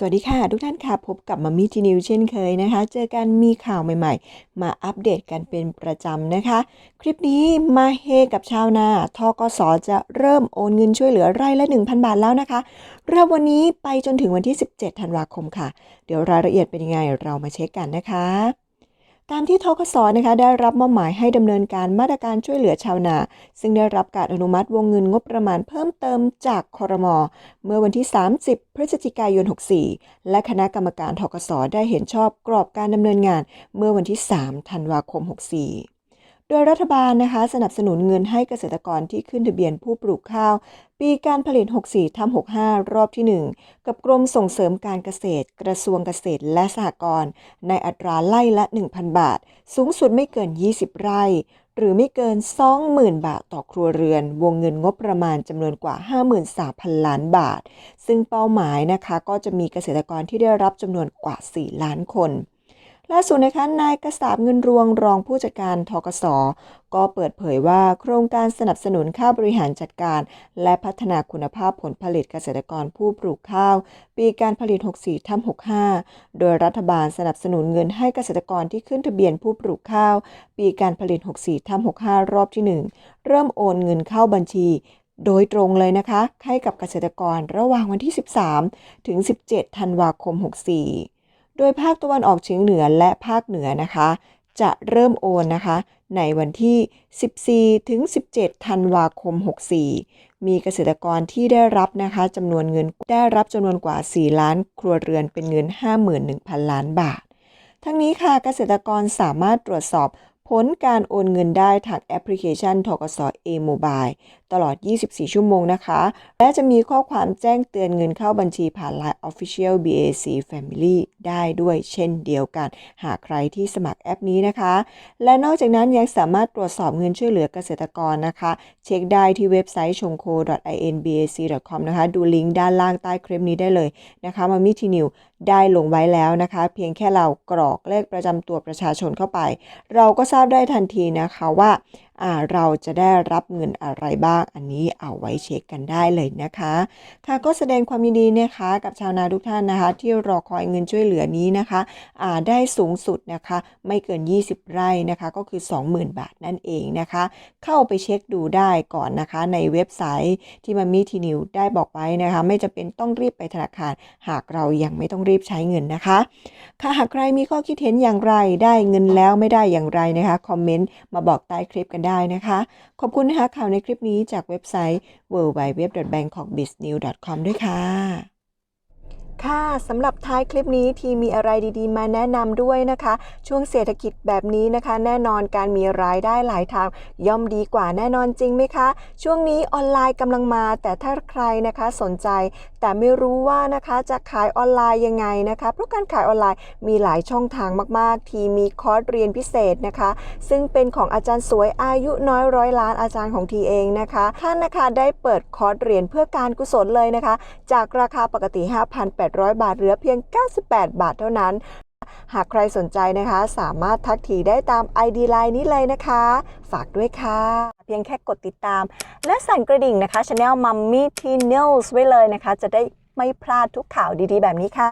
สวัสดีค่ะ ทุกท่านค่ะ พบกับมัมมี่ทีนิวเช่นเคยนะคะ เจอกันมีข่าวใหม่ๆ มาอัปเดตกันเป็นประจำนะคะ คลิปนี้มาเฮกับชาวนาทกสจะเริ่มโอนเงินช่วยเหลือไร่ละ 1,000 บาทแล้วนะคะ เริ่มวันนี้ไปจนถึงวันที่ 17 ธันวาคมค่ะ เดี๋ยวรายละเอียดเป็นยังไงเรามาเช็คกันนะคะ ตามที่ทกศนะคะได้รับมอบหมายให้ดำเนินการมาตรการช่วยเหลือชาวนา ซึ่งได้รับการอนุมัติวงเงินงบประมาณเพิ่มเติมจากคอรมอเมื่อวันที่ 30 พฤศจิกายน 64 และคณะกรรมการทกศได้เห็นชอบกรอบการดำเนินงานเมื่อวันที่ 3 ธันวาคม 64 โดยรัฐบาลนะคะสนับสนุนเงินให้เกษตรกรที่ขึ้นทะเบียนผู้ปลูกข้าว ปีการผลิต 64ทำ65 รอบที่ 1 กับกรมส่งเสริมการเกษตร กระทรวงเกษตรและสหกรณ์ในอัตราไล่ละ 1,000 บาท สูงสุดไม่เกิน 20 ไร่ หรือไม่เกิน 20,000 บาทต่อครัวเรือน วงเงินงบประมาณจำนวนกว่า 53,000 ล้านบาท ซึ่งเป้าหมายนะคะก็จะมีเกษตรกรที่ได้รับจำนวนกว่า 4 ล้านคน ล่าสุดนะคะนายกษาบเงินรวงรองผู้จัดการทกสก็เปิดเผยว่าโครงการสนับสนุนค่าบริหารจัดการ และพัฒนาคุณภาพผลผลิตเกษตรกรผู้ปลูกข้าว ปีการผลิต 64ทับ65 โดยรัฐบาลสนับสนุนเงินให้เกษตรกรที่ขึ้นทะเบียนผู้ปลูกข้าว ปีการผลิต 64ทับ65 รอบที่ 1 เริ่มโอนเงินเข้าบัญชีโดยตรงเลยนะคะ ให้กับเกษตรกรระหว่างวันที่ 13 ถึง 17 ธันวาคม 64 โดยภาคตะวันออกเฉียงเหนือและภาคเหนือนะคะ จะเริ่มโอนนะคะ ในวันที่ 14 ถึง 17 ธันวาคม 64 มีเกษตรกรที่ได้รับนะคะจำนวนเงินได้รับจำนวนกว่า 4 ล้านครัวเรือนเป็นเงิน 51,000 ล้านบาท ทั้งนี้ค่ะเกษตรกรสามารถตรวจสอบ ผลการโอนเงินได้ทางแอปพลิเคชันทกส A-Mobile ตลอด 24 ชั่วโมงนะคะ และจะมีข้อความแจ้งเตือนเงินเข้าบัญชีผ่าน Line Official BAC Family ได้ด้วยเช่นเดียวกัน หากใครที่สมัครแอปนี้นะคะ และนอกจากนั้นยังสามารถตรวจสอบเงินช่วยเหลือเกษตรกรนะคะ เช็คได้ที่เว็บไซต์ชงโค .inbac.com นะคะ ดูลิงก์ด้านล่างใต้คลิปนี้ได้เลยนะคะมามิทีนิวได้ลงไว้แล้วนะคะ เพียงแค่เรากรอกเลขประจำตัวประชาชนเข้าไป เราก็ทราราบได้ทันทีนะคะว่า เราจะได้รับเงินอะไรบ้าง อันนี้เอาไว้เช็คกันได้เลยนะคะ ค่ะก็แสดงความยินดีนะคะกับชาวนาทุกท่านนะคะ ที่รอคอยเงินช่วยเหลือนี้นะคะอ่าได้สูงสุดนะคะ ไม่เกิน 20 ไร่นะคะ ก็คือ 20,000 บาทนั่นเองนะคะ เข้าไปเช็คดูได้ก่อนนะคะ ในเว็บไซต์ที่มามีทีนิวได้บอกไว้นะคะ ไม่จะเป็นต้องรีบไปธนาคาร หากเรายังไม่ต้องรีบใช้เงินนะคะค่ะหากใครมีข้อคิดเห็นอย่างไรได้เงินแล้วไม่ได้อย่างไรนะคะคอมเมนต์มาบอกใต้คลิปกันได้นะคะ ขอบคุณนะคะข่าวในคลิปนี้จากเว็บไซต์ www.bangkokbiznews.com ด้วยค่ะ ค่ะสำหรับท้ายคลิปนี้ทีมีอะไรดีๆ มาแนะนำด้วยนะคะ ช่วงเศรษฐกิจแบบนี้นะคะ แน่นอนการมีรายได้หลายทางย่อมดีกว่าแน่นอนจริงไหมคะ ช่วงนี้ออนไลน์กำลังมา แต่ถ้าใครนะคะสนใจแต่ไม่รู้ว่านะคะจะขายออนไลน์ยังไงนะคะเพราะการขายออนไลน์มีหลายช่องทางมาก ๆ ทีมีคอร์สเรียนพิเศษนะคะ ซึ่งเป็นของอาจารย์สวยอายุน้อยร้อยล้านอาจารย์ของทีเองนะคะท่านนะคะได้เปิดคอร์สเรียนเพื่อการกุศลเลยนะคะ จากราคาปกติ 5,800 บาทเหลือเพียง 98 บาทเท่านั้น หากใครสนใจนะคะ สามารถทักทีได้ตาม ID Line นี้เลยนะคะ ฝากด้วยค่ะ เพียงแค่กดติดตาม และสั่นกระดิ่งนะคะช anel Mummy T News ไว้เลยนะคะ จะได้ไม่พลาดทุกข่าวดีๆ แบบนี้ค่ะ